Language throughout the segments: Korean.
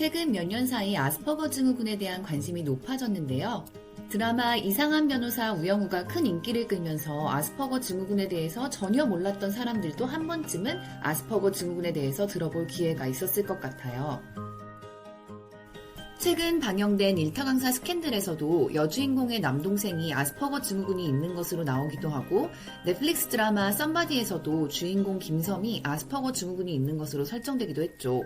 최근 몇 년 사이 아스퍼거 증후군에 대한 관심이 높아졌는데요. 드라마 이상한 변호사 우영우가 큰 인기를 끌면서 아스퍼거 증후군에 대해서 전혀 몰랐던 사람들도 한 번쯤은 아스퍼거 증후군에 대해서 들어볼 기회가 있었을 것 같아요. 최근 방영된 일타 강사 스캔들에서도 여주인공의 남동생이 아스퍼거 증후군이 있는 것으로 나오기도 하고 넷플릭스 드라마 썸바디에서도 주인공 김섬이 아스퍼거 증후군이 있는 것으로 설정되기도 했죠.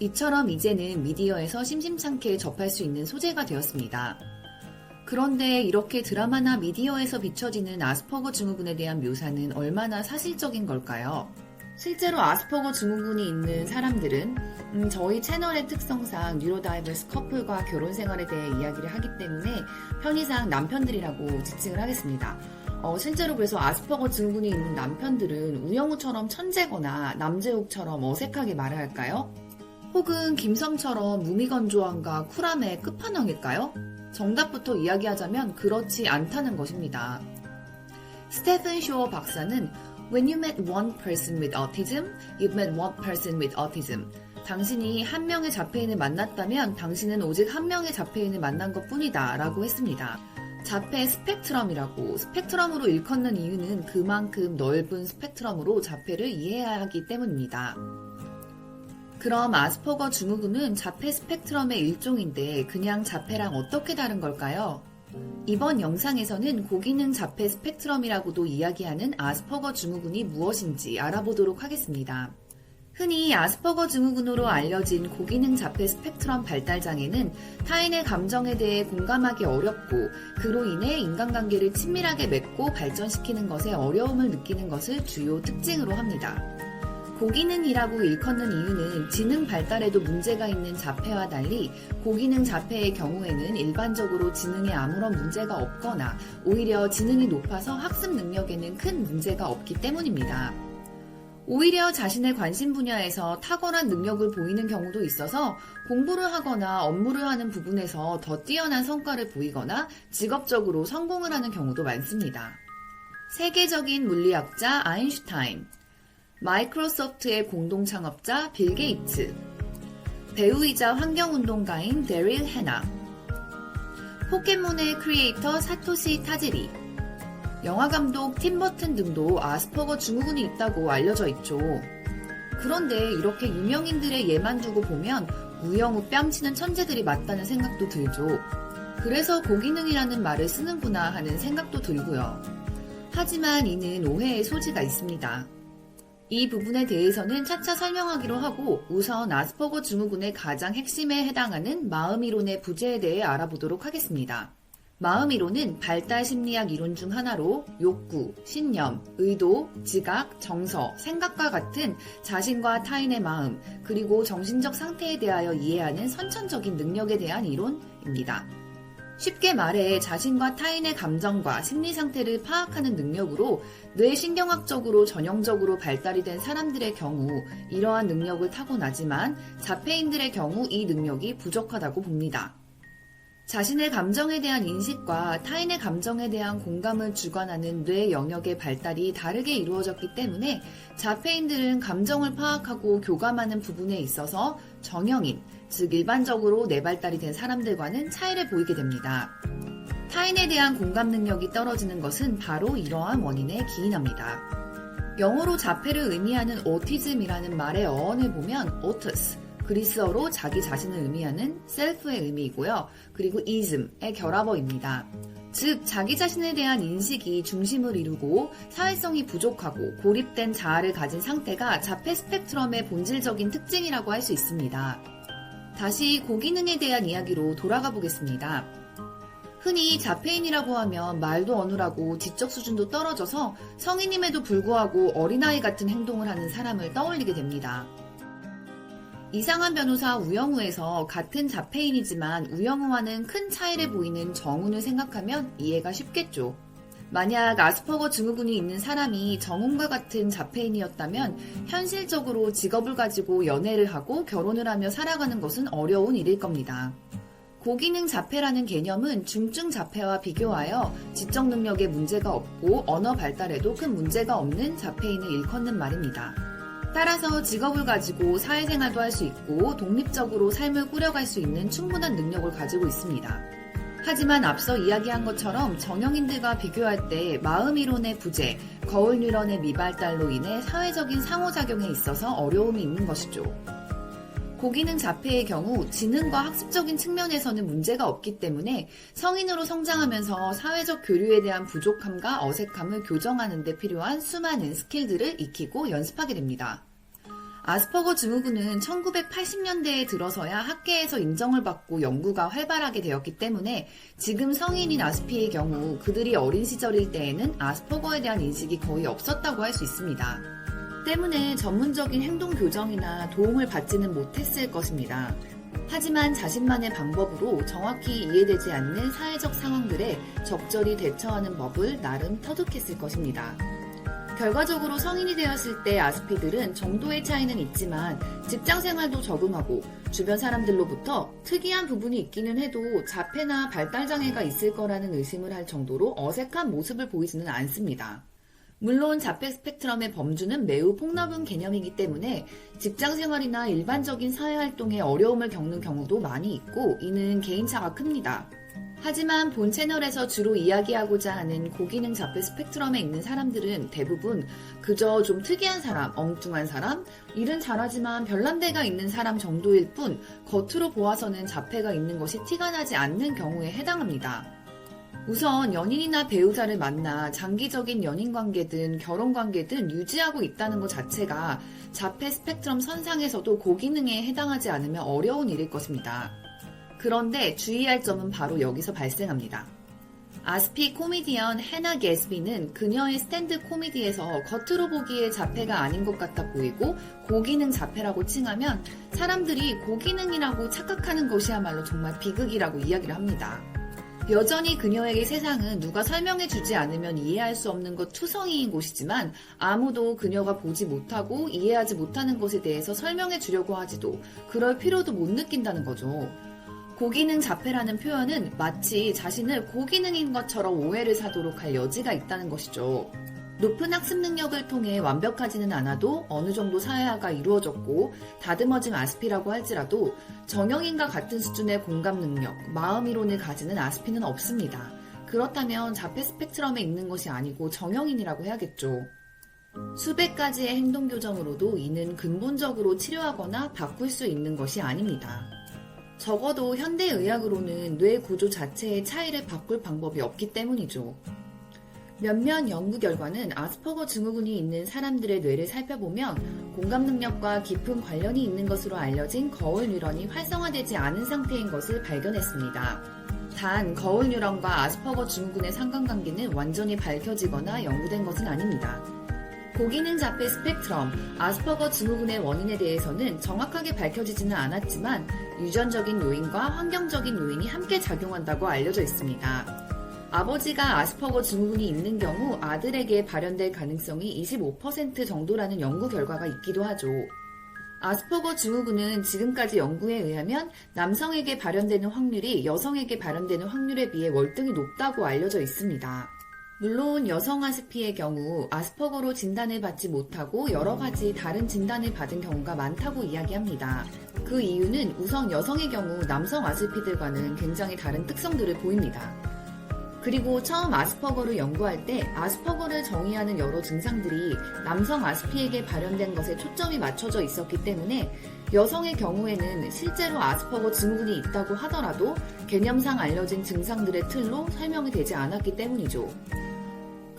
이처럼 이제는 미디어에서 심심찮게 접할 수 있는 소재가 되었습니다. 그런데 이렇게 드라마나 미디어에서 비춰지는 아스퍼거 증후군에 대한 묘사는 얼마나 사실적인 걸까요? 실제로 아스퍼거 증후군이 있는 사람들은 음, 저희 채널의 특성상 뉴로다이버스 커플과 결혼 생활에 대해 이야기를 하기 때문에 편의상 남편들이라고 지칭을 하겠습니다. 어, 실제로 그래서 아스퍼거 증후군이 있는 남편들은 우영우처럼 천재거나 남재욱처럼 어색하게 말을 할까요? 혹은 김섬처럼 무미건조함과 쿨함의 끝판왕일까요? 정답부터 이야기하자면 그렇지 않다는 것입니다. 스테픈 쇼어 박사는 When you met one person with autism, you met one person with autism. 당신이 한 명의 자폐인을 만났다면 당신은 오직 한 명의 자폐인을 만난 것 뿐이다 라고 했습니다. 자폐 스펙트럼이라고 스펙트럼으로 일컫는 이유는 그만큼 넓은 스펙트럼으로 자폐를 이해해야 하기 때문입니다. 그럼 아스퍼거 증후군은 자폐 스펙트럼의 일종인데 그냥 자폐랑 어떻게 다른 걸까요? 이번 영상에서는 고기능 자폐 스펙트럼이라고도 이야기하는 아스퍼거 증후군이 무엇인지 알아보도록 하겠습니다. 흔히 아스퍼거 증후군으로 알려진 고기능 자폐 스펙트럼 발달 장애는 타인의 감정에 대해 공감하기 어렵고 그로 인해 인간관계를 친밀하게 맺고 발전시키는 것에 어려움을 느끼는 것을 주요 특징으로 합니다. 고기능이라고 일컫는 이유는 지능 발달에도 문제가 있는 자폐와 달리 고기능 자폐의 경우에는 일반적으로 지능에 아무런 문제가 없거나 오히려 지능이 높아서 학습 능력에는 큰 문제가 없기 때문입니다. 오히려 자신의 관심 분야에서 탁월한 능력을 보이는 경우도 있어서 공부를 하거나 업무를 하는 부분에서 더 뛰어난 성과를 보이거나 직업적으로 성공을 하는 경우도 많습니다. 세계적인 물리학자 아인슈타인, 마이크로소프트의 공동 창업자 빌 게이츠, 배우이자 환경운동가인 데릴 헤나, 포켓몬의 크리에이터 사토시 타지리, 영화감독 팀버튼 등도 아스퍼거 증후군이 있다고 알려져 있죠. 그런데 이렇게 유명인들의 예만 두고 보면 우영우 뺨치는 천재들이 맞다는 생각도 들죠. 그래서 고기능이라는 말을 쓰는구나 하는 생각도 들고요. 하지만 이는 오해의 소지가 있습니다. 이 부분에 대해서는 차차 설명하기로 하고 우선 아스퍼거 증후군의 가장 핵심에 해당하는 마음 이론의 부재에 대해 알아보도록 하겠습니다. 마음 이론은 발달 심리학 이론 중 하나로 욕구, 신념, 의도, 지각, 정서, 생각과 같은 자신과 타인의 마음, 그리고 정신적 상태에 대하여 이해하는 선천적인 능력에 대한 이론입니다. 쉽게 말해 자신과 타인의 감정과 심리 상태를 파악하는 능력으로 뇌신경학적으로 전형적으로 발달이 된 사람들의 경우 이러한 능력을 타고나지만 자폐인들의 경우 이 능력이 부족하다고 봅니다. 자신의 감정에 대한 인식과 타인의 감정에 대한 공감을 주관하는 뇌 영역의 발달이 다르게 이루어졌기 때문에 자폐인들은 감정을 파악하고 교감하는 부분에 있어서 정형인, 즉 일반적으로 뇌발달이 된 사람들과는 차이를 보이게 됩니다. 타인에 대한 공감 능력이 떨어지는 것은 바로 이러한 원인에 기인합니다. 영어로 자폐를 의미하는 오티즘이라는 말의 어원을 보면 오트스, 그리스어로 자기 자신을 의미하는 셀프의 의미이고요. 그리고 ism의 결합어입니다. 즉, 자기 자신에 대한 인식이 중심을 이루고 사회성이 부족하고 고립된 자아를 가진 상태가 자폐 스펙트럼의 본질적인 특징이라고 할 수 있습니다. 다시 고기능에 대한 이야기로 돌아가 보겠습니다. 흔히 자폐인이라고 하면 말도 어눌하고 지적 수준도 떨어져서 성인임에도 불구하고 어린아이 같은 행동을 하는 사람을 떠올리게 됩니다. 이상한 변호사 우영우에서 같은 자폐인이지만 우영우와는 큰 차이를 보이는 정훈을 생각하면 이해가 쉽겠죠. 만약 아스퍼거 증후군이 있는 사람이 정훈과 같은 자폐인이었다면 현실적으로 직업을 가지고 연애를 하고 결혼을 하며 살아가는 것은 어려운 일일 겁니다. 고기능 자폐라는 개념은 중증 자폐와 비교하여 지적 능력에 문제가 없고 언어 발달에도 큰 문제가 없는 자폐인을 일컫는 말입니다. 따라서 직업을 가지고 사회생활도 할 수 있고 독립적으로 삶을 꾸려갈 수 있는 충분한 능력을 가지고 있습니다. 하지만 앞서 이야기한 것처럼 정형인들과 비교할 때 마음 이론의 부재, 거울 뉴런의 미발달로 인해 사회적인 상호작용에 있어서 어려움이 있는 것이죠. 고기능 자폐의 경우 지능과 학습적인 측면에서는 문제가 없기 때문에 성인으로 성장하면서 사회적 교류에 대한 부족함과 어색함을 교정하는 데 필요한 수많은 스킬들을 익히고 연습하게 됩니다. 아스퍼거 증후군은 1980년대에 들어서야 학계에서 인정을 받고 연구가 활발하게 되었기 때문에 지금 성인인 아스피의 경우 그들이 어린 시절일 때에는 아스퍼거에 대한 인식이 거의 없었다고 할 수 있습니다. 때문에 전문적인 행동 교정이나 도움을 받지는 못했을 것입니다. 하지만 자신만의 방법으로 정확히 이해되지 않는 사회적 상황들에 적절히 대처하는 법을 나름 터득했을 것입니다. 결과적으로 성인이 되었을 때 아스피들은 정도의 차이는 있지만 직장 생활도 적응하고 주변 사람들로부터 특이한 부분이 있기는 해도 자폐나 발달장애가 있을 거라는 의심을 할 정도로 어색한 모습을 보이지는 않습니다. 물론 자폐 스펙트럼의 범주는 매우 폭넓은 개념이기 때문에 직장 생활이나 일반적인 사회 활동에 어려움을 겪는 경우도 많이 있고 이는 개인차가 큽니다. 하지만 본 채널에서 주로 이야기하고자 하는 고기능 자폐 스펙트럼에 있는 사람들은 대부분 그저 좀 특이한 사람, 엉뚱한 사람, 일은 잘하지만 별난 데가 있는 사람 정도일 뿐 겉으로 보아서는 자폐가 있는 것이 티가 나지 않는 경우에 해당합니다. 우선 연인이나 배우자를 만나 장기적인 연인 관계든 결혼 관계든 유지하고 있다는 것 자체가 자폐 스펙트럼 선상에서도 고기능에 해당하지 않으면 어려운 일일 것입니다. 그런데 주의할 점은 바로 여기서 발생합니다. 아스피 코미디언 해나 게스비는 그녀의 스탠드 코미디에서 겉으로 보기에 자폐가 아닌 것 같아 보이고 고기능 자폐라고 칭하면 사람들이 고기능이라고 착각하는 것이야말로 정말 비극이라고 이야기를 합니다. 여전히 그녀에게 세상은 누가 설명해 주지 않으면 이해할 수 없는 것 투성이인 곳이지만 아무도 그녀가 보지 못하고 이해하지 못하는 것에 대해서 설명해 주려고 하지도 그럴 필요도 못 느낀다는 거죠. 고기능 자폐라는 표현은 마치 자신을 고기능인 것처럼 오해를 사도록 할 여지가 있다는 것이죠. 높은 학습 능력을 통해 완벽하지는 않아도 어느 정도 사회화가 이루어졌고 다듬어진 아스피라고 할지라도 정형인과 같은 수준의 공감 능력, 마음 이론을 가지는 아스피는 없습니다. 그렇다면 자폐 스펙트럼에 있는 것이 아니고 정형인이라고 해야겠죠. 수백 가지의 행동 교정으로도 이는 근본적으로 치료하거나 바꿀 수 있는 것이 아닙니다. 적어도 현대의학으로는 뇌 구조 자체의 차이를 바꿀 방법이 없기 때문이죠. 몇몇 연구 결과는 아스퍼거 증후군이 있는 사람들의 뇌를 살펴보면 공감 능력과 깊은 관련이 있는 것으로 알려진 거울 뉴런이 활성화되지 않은 상태인 것을 발견했습니다. 단 거울 뉴런과 아스퍼거 증후군의 상관관계는 완전히 밝혀지거나 연구된 것은 아닙니다. 고기능 자폐 스펙트럼, 아스퍼거 증후군의 원인에 대해서는 정확하게 밝혀지지는 않았지만 유전적인 요인과 환경적인 요인이 함께 작용한다고 알려져 있습니다. 아버지가 아스퍼거 증후군이 있는 경우 아들에게 발현될 가능성이 25% 정도라는 연구 결과가 있기도 하죠. 아스퍼거 증후군은 지금까지 연구에 의하면 남성에게 발현되는 확률이 여성에게 발현되는 확률에 비해 월등히 높다고 알려져 있습니다. 물론 여성 아스피의 경우 아스퍼거로 진단을 받지 못하고 여러 가지 다른 진단을 받은 경우가 많다고 이야기합니다. 그 이유는 우선 여성의 경우 남성 아스피들과는 굉장히 다른 특성들을 보입니다. 그리고 처음 아스퍼거를 연구할 때 아스퍼거를 정의하는 여러 증상들이 남성 아스피에게 발현된 것에 초점이 맞춰져 있었기 때문에 여성의 경우에는 실제로 아스퍼거 증후군이 있다고 하더라도 개념상 알려진 증상들의 틀로 설명이 되지 않았기 때문이죠.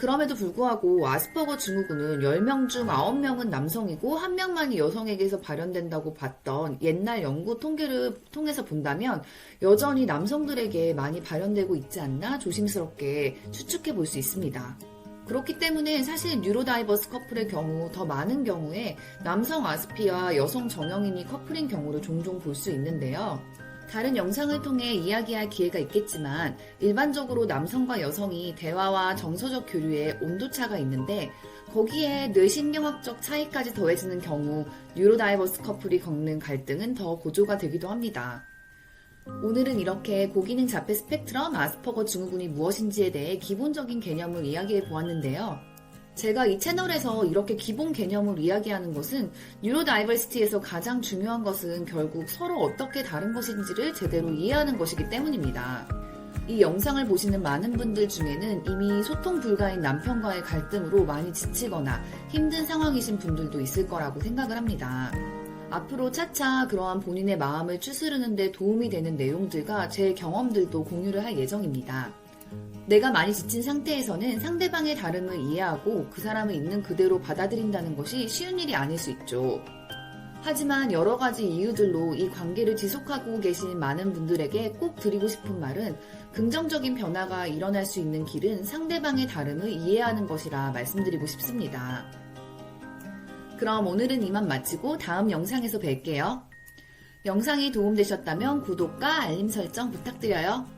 그럼에도 불구하고 아스퍼거 증후군은 10명 중 9명은 남성이고 1명만이 여성에게서 발현된다고 봤던 옛날 연구 통계를 통해서 본다면 여전히 남성들에게 많이 발현되고 있지 않나 조심스럽게 추측해 볼 수 있습니다. 그렇기 때문에 사실 뉴로다이버스 커플의 경우 더 많은 경우에 남성 아스피와 여성 정형인이 커플인 경우를 종종 볼 수 있는데요. 다른 영상을 통해 이야기할 기회가 있겠지만 일반적으로 남성과 여성이 대화와 정서적 교류에 온도차가 있는데 거기에 뇌신경학적 차이까지 더해지는 경우 뉴로다이버스 커플이 겪는 갈등은 더 고조가 되기도 합니다. 오늘은 이렇게 고기능 자폐 스펙트럼 아스퍼거 증후군이 무엇인지에 대해 기본적인 개념을 이야기해 보았는데요. 제가 이 채널에서 이렇게 기본 개념을 이야기하는 것은 뉴로다이버시티에서 가장 중요한 것은 결국 서로 어떻게 다른 것인지를 제대로 이해하는 것이기 때문입니다. 이 영상을 보시는 많은 분들 중에는 이미 소통 불가인 남편과의 갈등으로 많이 지치거나 힘든 상황이신 분들도 있을 거라고 생각을 합니다. 앞으로 차차 그러한 본인의 마음을 추스르는데 도움이 되는 내용들과 제 경험들도 공유를 할 예정입니다. 내가 많이 지친 상태에서는 상대방의 다름을 이해하고 그 사람을 있는 그대로 받아들인다는 것이 쉬운 일이 아닐 수 있죠. 하지만 여러 가지 이유들로 이 관계를 지속하고 계신 많은 분들에게 꼭 드리고 싶은 말은 긍정적인 변화가 일어날 수 있는 길은 상대방의 다름을 이해하는 것이라 말씀드리고 싶습니다. 그럼 오늘은 이만 마치고 다음 영상에서 뵐게요. 영상이 도움되셨다면 구독과 알림 설정 부탁드려요.